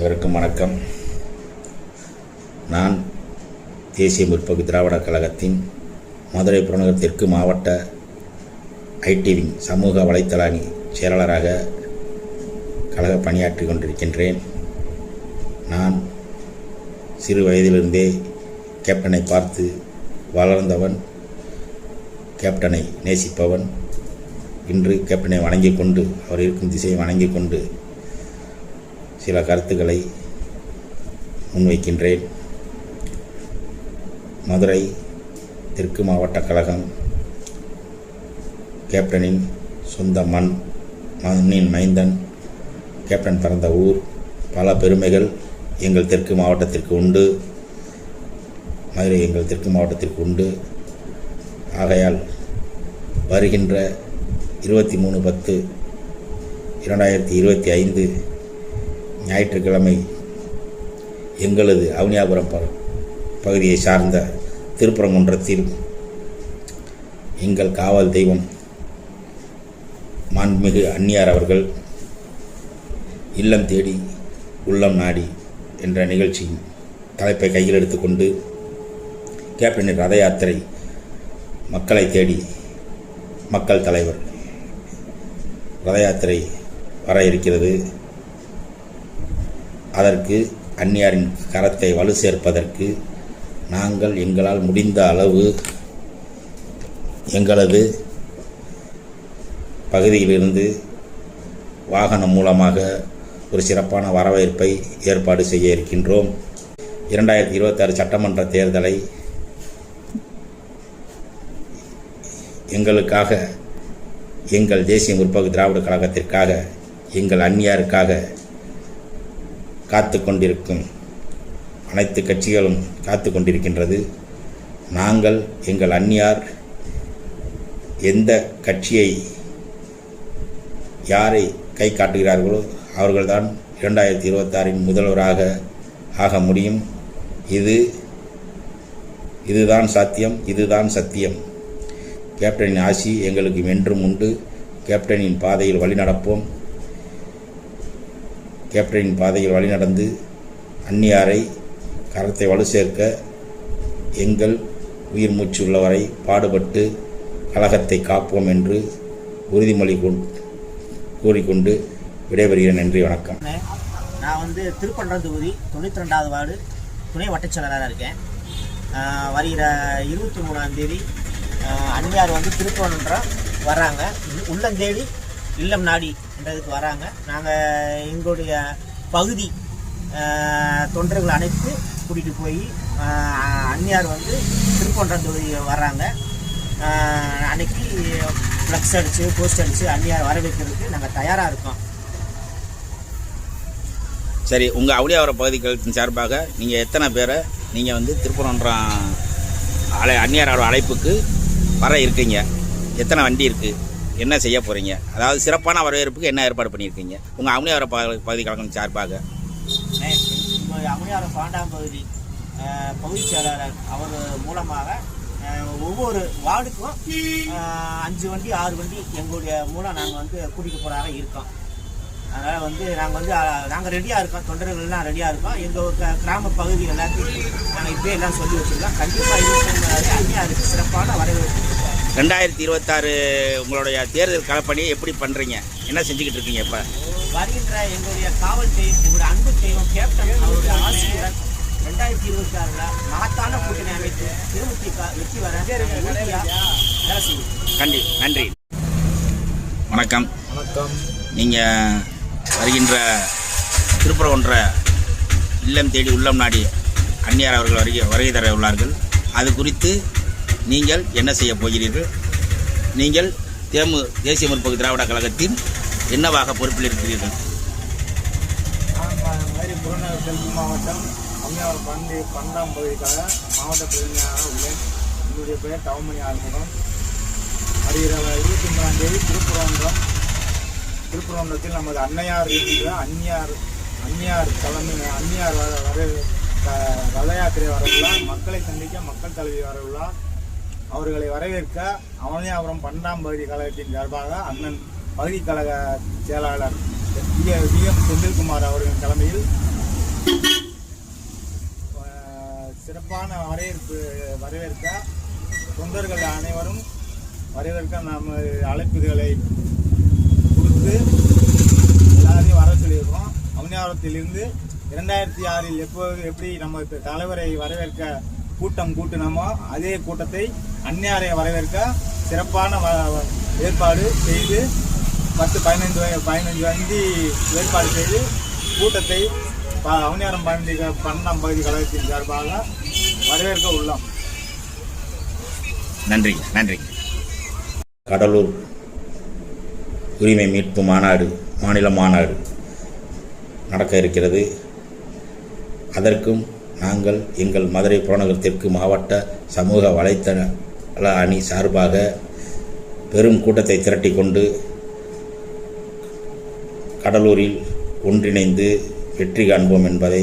அனைவருக்கும் வணக்கம். நான் தேசிய முற்போக்கு திராவிட கழகத்தின் மதுரை புறநகர் தெற்கு மாவட்ட ஐடிவின் சமூக வலைத்தள அணி செயலாளராக கழக பணியாற்றி கொண்டிருக்கின்றேன். நான் சிறு வயதிலிருந்தே கேப்டனை பார்த்து வளர்ந்தவன் கேப்டனை நேசிப்பவன். இன்று கேப்டனை வணங்கிக் கொண்டு அவர் இருக்கும் திசையை வணங்கிக் கொண்டு சில கருத்துக்களை முன்வைக்கின்றேன். மதுரை தெற்கு மாவட்ட கழகம் கேப்டனின் சொந்த மண் மண்ணின் மைந்தன் கேப்டன் பிறந்த ஊர் பல பெருமைகள் எங்கள் தெற்கு மாவட்டத்திற்கு உண்டு. மதுரை எங்கள் தெற்கு மாவட்டத்திற்கு உண்டு. ஆகையால் வருகின்ற இருபத்தி மூணு பத்து இரண்டாயிரத்தி இருபத்தி ஐந்து ஞாயிற்றுக்கிழமை எங்களது அவனியாபுரம் ப பகுதியை சார்ந்த திருப்பரங்குன்றத்தில் எங்கள் காவல் தெய்வம் மாண்புமிகு அந்நியார் அவர்கள் இல்லம் தேடி உள்ளம் நாடி என்ற நிகழ்ச்சி தலைப்பை கையில் எடுத்துக்கொண்டு கேப்டனின் ரத யாத்திரை மக்களை தேடி மக்கள் தலைவர் ரத யாத்திரை வர இருக்கிறது. அதற்கு அந்நியாரின் கரத்தை வலு சேர்ப்பதற்கு நாங்கள் எங்களால் முடிந்த அளவு எங்களது பகுதியிலிருந்து வாகனம் மூலமாக ஒரு சிறப்பான வரவேற்பை ஏற்பாடு செய்ய இருக்கின்றோம். இரண்டாயிரத்தி இருபத்தாறு சட்டமன்ற தேர்தலை எங்களுக்காக எங்கள் தேசிய முற்போக்கு திராவிட கழகத்திற்காக எங்கள் அந்நியாருக்காக காத்து கொண்டிருக்கும் அனைத்து கட்சிகளும் காத்து கொண்டிருக்கின்றது நாங்கள் எங்கள் அந்நியார் எந்த கட்சியை யாரை கை காட்டுகிறார்களோ அவர்கள்தான் இரண்டாயிரத்தி இருபத்தாறின் முதல்வராக ஆக முடியும். இது இதுதான் சாத்தியம் இதுதான் சத்தியம். கேப்டனின் ஆசி எங்களுக்கு என்றும் உண்டு. கேப்டனின் பாதையில் வழிநடப்போம். கேப்டனின் பாதையில் வழிநடந்து அந்நியாரை கரத்தை வலு சேர்க்க எங்கள் உயிர் மூச்சு உள்ளவரை பாடுபட்டு கழகத்தை காப்போம் என்று உறுதிமொழி கொண் கூறிக்கொண்டு விடைபெறுகிறேன். நன்றி வணக்கம். நான் வந்து திருப்பன்றம் தொகுதி தொண்ணூற்றி ரெண்டாவது வார்டு துணை வட்டச்செயலராக இருக்கேன். வருகிற இருபத்தி மூணாம் தேதி அன்னியார் வந்து திருப்பரன்றம் வர்றாங்க உள்ளந்தேடி இல்லம் நாடி என்றதுக்கு வராங்க. நாங்கள் எங்களுடைய பகுதி தொண்டர்கள் அனைத்து கூட்டிகிட்டு போய் அன்னியார் வந்து திருப்பன்றம் தொகுதி வர்றாங்க அன்னைக்கு ஃப்ளக்ஸ் அடித்து போஸ்ட் அடித்து அன்னியார் வரவேற்கிறதுக்கு நாங்கள் தயாராக இருக்கோம். சரி உங்கள் அவளியாவரம் பகுதிகளின் சார்பாக நீங்கள் எத்தனை பேரை நீங்கள் வந்து திருப்பரன்றம் அலை அந்நியாரோட அழைப்புக்கு வர இருக்கீங்க? எத்தனை வண்டி இருக்குது என்ன செய்ய போகிறீங்க அதாவது சிறப்பான வரவேற்புக்கு என்ன ஏற்பாடு பண்ணியிருக்கீங்க? உங்கள் அவனியாவரம் பகுதி பகுதி கழகம் சார்பாக. இப்போ பாண்டாம் பகுதி பகுதி செயலாளர் அவர் மூலமாக ஒவ்வொரு வார்டுக்கும் அஞ்சு வண்டி ஆறு வண்டி எங்களுடைய மூலம் நாங்கள் வந்து கூட்டிகிட்டு போகிறாக இருக்கோம். அதனால் வந்து நாங்கள் வந்து நாங்கள் ரெடியாக இருக்கோம். தொண்டர்கள்லாம் ரெடியாக இருக்கோம். எங்கள் க- கிராம பகுதி எல்லாத்தையும் நாங்கள் இப்போயே எல்லாம் சொல்லி வச்சுருக்கோம். கண்டிப்பாக இருபத்தி அந்நியாருக்கு சிறப்பான வரவேற்பு கொடுப்போம். ரெண்டாயிரத்தி இருபத்தாறு உங்களுடைய தேர்தல் களப்பணி எப்படி பண்ணுறீங்க என்ன செஞ்சுக்கிட்டு இருக்கீங்க இப்போ? வருகின்ற எங்களுடைய காவல் தெய்வம் அன்பு தெய்வம் கேப்டன் அவருடைய ஆசிரியர் ரெண்டாயிரத்தி இருபத்தி ஆறுல மகத்தான கூட்டணி அமைத்து தேமுதிக வெற்றி வர கண்டி நன்றி. வணக்கம். வணக்கம். நீங்கள் வருகின்ற திருப்பரங்குன்ற இல்லம் தேடி உள்ளம் நாடி அந்நியார் அவர்கள் வருகை வருகை தர உள்ளார்கள். அது குறித்து நீங்கள் என்ன செய்ய போகிறீர்கள்? நீங்கள் தேமு தேசிய முற்போக்கு திராவிட கழகத்தின் என்னவாக பொறுப்பில் இருக்கிறீர்கள்? நான் மாதிரி மாவட்டம் அம்மையார் பண்டி பன்னெண்டாம் பகுதிக்காக மாவட்ட பிரதிநிதியாக உள்ளேன். என்னுடைய பெயர் தவமணி ஆறுமுகம். வருகிற இருபத்தி மூணாம் தேதி திருப்புரங்குன்றம். திருப்புரங்குன்றத்தில் நமது அன்னையார் இருக்கிற அந்நியார் அந்நியார் தலைமை அந்நியார் வர வர ரத யாத்திரை வரவுள்ளார். மக்களை சந்திக்க மக்கள் தலைவி வரவுள்ளார். அவர்களை வரவேற்க அவனியாபுரம் பன்னெண்டாம் பகுதி கழகத்தின் சார்பாக அண்ணன் பகுதி கழக செயலாளர் வி எம் செந்தில்குமார் அவர்களின் தலைமையில் சிறப்பான வரவேற்பு வரவேற்க தொண்டர்கள் அனைவரும் வரவேற்க நாம் அழைப்புகளை கொடுத்து எல்லாரையும் வர சொல்லியிருக்கோம் அவனியாபுரத்திலிருந்து இரண்டாயிரத்தி ஆறில் எப்போது எப்படி நம்ம தலைவரை வரவேற்க கூட்டம் கூட்டினோமோ அதே கூட்டத்தை அந்நியாரை வரவேற்க சிறப்பான ஏற்பாடு செய்து பத்து பதினைந்து பதினைஞ்சு வண்டி ஏற்பாடு செய்து கூட்டத்தை அவனியாரம் பண்டி பன்னெண்டாம் பகுதி கழகத்தின் சார்பாக வரவேற்க உள்ளோம். நன்றிங்க நன்றிங்க கடலூர் உரிமை மீட்பு மாநாடு மாநில மாநாடு நடக்க இருக்கிறது. அதற்கும் நாங்கள் எங்கள் மதுரை புறநகர் தெற்கு மாவட்ட சமூக வலைத்தள அணி சார்பாக பெரும் கூட்டத்தை திரட்டி கொண்டு கடலூரில் ஒன்றிணைந்து வெற்றி காண்போம் என்பதை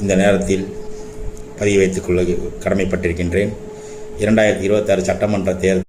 இந்த நேரத்தில் பதிவு வைத்துக் கொள்ள கடமைப்பட்டிருக்கின்றேன். இரண்டாயிரத்தி இருபத்தாறு சட்டமன்ற தேர்தல்